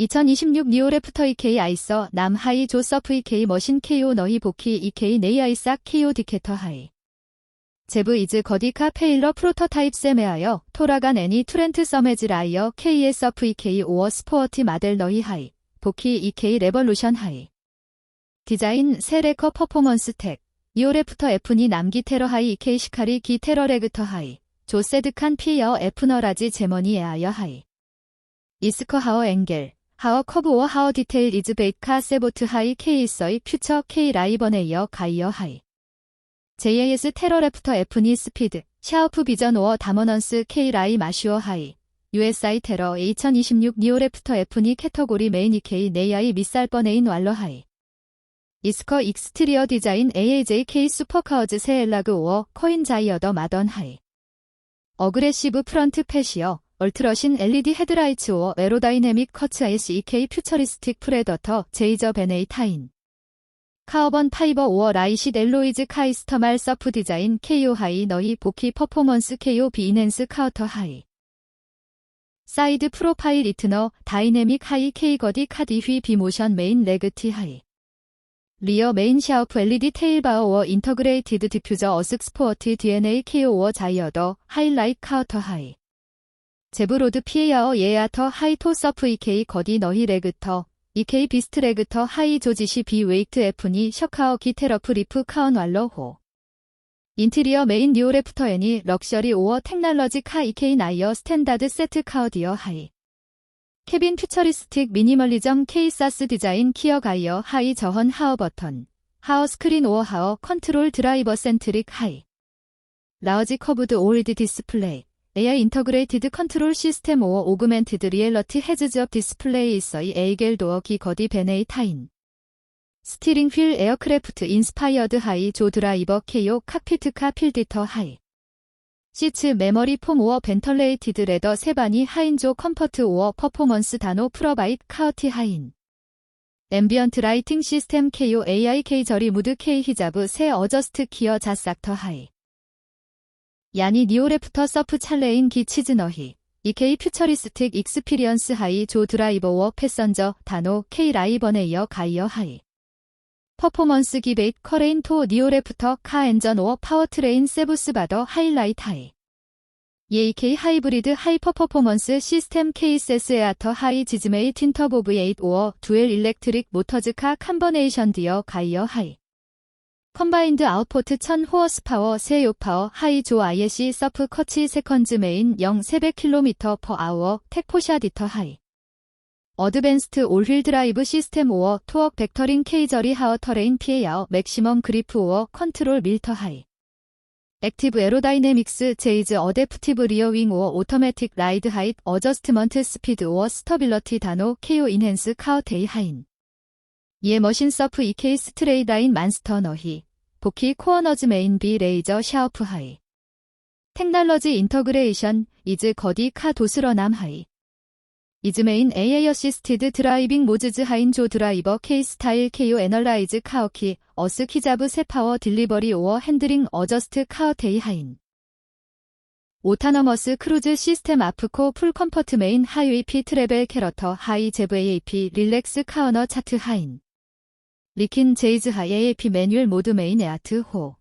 2026 니오레프터 EK 아이서 남 하이 조서프 EK 머신 KO 너희 보키 EK 네이 아이싹 KO 디케터 하이. 제브 이즈 거디카 페일러 프로토타입 세메하여 토라간 애니 투렌트 서메즈 라이어 KSF EK 오어 스포어티 마델 너희 하이 보키 EK 레볼루션 하이. 디자인 세레커 퍼포먼스 텍. 니오레프터 F니 남기 테러 하이 EK 시카리 기 테러 레그터 하이 조세드칸 피어 에프너라지 제머니 에아여 하이. 이스커 하어 앵겔 하어 커브 워 하어 디테일 이즈 베이카 세보트 하이 케이서이 퓨처 케이 라이번에 이어 가이어 하이. JAS 테러 래프터 F니 스피드 샤오프 비전 오어 다머넌스 K 라이 마슈어 하이. USI 테러 2026 니오래프터 F니 캐터고리 메인 EK 네이아이 미살 뻔에인 왈러 하이. 이스커 익스트리어 디자인 AAJK 슈퍼카어즈 세엘라그 오어 코인 자이어더 마던 하이. 어그레시브 프런트 패시어 얼트러신 LED 헤드라이츠 오어 에로다이내믹 커츠 ISEK 퓨처리스틱 프레더터 제이저 베네이 타인. 카어번 파이버 오어 라이시 델로이즈 카이스터말 서프 디자인 KO 하이 너희 보키 퍼포먼스 KO 비인핸스 카우터 하이. 사이드 프로파일 리트너 다이내믹 하이 K거디 카디 휘 비모션 메인 레그티 하이. 리어 메인 샤우프 LED 테일바어 워 인터그레이티드 디퓨저 어슥 스포어티 DNA KO 워 자이어더 하이라이트 카우터 하이 제브로드 피에야어 예아터 하이토 서프 EK 거디 너희 레그터 EK 비스트 레그터 하이 조지시 비 웨이트 F니 셔카어 기테러프 리프 카운 왈러호. 인티리어 메인 뉴오레프터 애니 럭셔리 오어 테크놀러지 카 EK 나이어 스탠다드 세트 카우디어 하이. 케빈 퓨처리스틱 미니멀리점 케이사스 디자인 키어 가이어 하이 저헌 하어 버턴 하어 스크린 오어 하어 컨트롤 드라이버 센트릭 하이. 라우지 커브드 올드 디스플레이 AI 인터그레이티드 컨트롤 시스템 오어 오그멘티드 리얼러티 헤즈즈업 디스플레이 있어이 에이겔 도어 기 거디 베네이 타인. 스티링 휠 에어크래프트 인스파이어드 하이 조 드라이버 케요 칵피트 카 필디터 하이. 시츠 메모리 폼 오어 벤털레이티드 레더 세바니 하인조 컴퍼트 오어 퍼포먼스 다노 프로바이트 카우티 하인. 앰비언트 라이팅 시스템 KO AI K 저리 무드 K 히자브 새 어저스트 키어 자싹터 하이 야니 니오레프터 서프 찰레인 기 치즈 너히 EK 퓨처리스틱 익스피리언스 하이 조 드라이버 워 패선저 다노 K 라이번에 이어 가이어 하이. 퍼포먼스 기베이트 커레인 토 니오레프터 카 엔전 오어 파워트레인 세부스 바더 하이라이트 하이. EAK 하이브리드 하이퍼 퍼포먼스 시스템 케이세스 에 아터 하이 지즈메이 틴터보 V8 오어 두엘 일렉트릭 모터즈 카 캄버네이션 디어 가이어 하이 컴바인드 아웃포트 1000 호어스 파워 세요 파워 하이 조 ISC 서프 커치 세컨즈 메인 0 300km per hour 택포샤 디터 하이 어드밴스트 올휠 드라이브 시스템 오어 토억 벡터링 케이저리 하어 터레인 피에야어 맥시멈 그리프 오어 컨트롤 밀터 하이 액티브 에로다이내믹스 제이즈 어댑티브 리어 윙 오어 오토매틱 라이드 하이트 어저스트먼트 스피드 오어 스터빌러티 다노 케오 인핸스 카우테이 하인 예 머신 서프 EK 스트레이다인 만스터 너히 보키 코어너즈 메인 비 레이저 샤오프 하이. teknolo지 인터그레이션 이즈 거디 카 도스러 남 하이. 이즈 메인 AA 어시스티드 드라이빙 모즈즈 하인 조 드라이버 K 스타일 KO 애널라이즈 카오키 어스 키자브 세파워 딜리버리 오어 핸드링 어저스트 카오테이 하인. 오타너머스 크루즈 시스템 아프코 풀 컴퍼트 메인 하이위 피 트레벨 캐러터 하이 제브 AAP 릴렉스 카우너 차트 하인 리킨 제이즈 하이 AAP 매뉴얼 모드 메인 에아트 호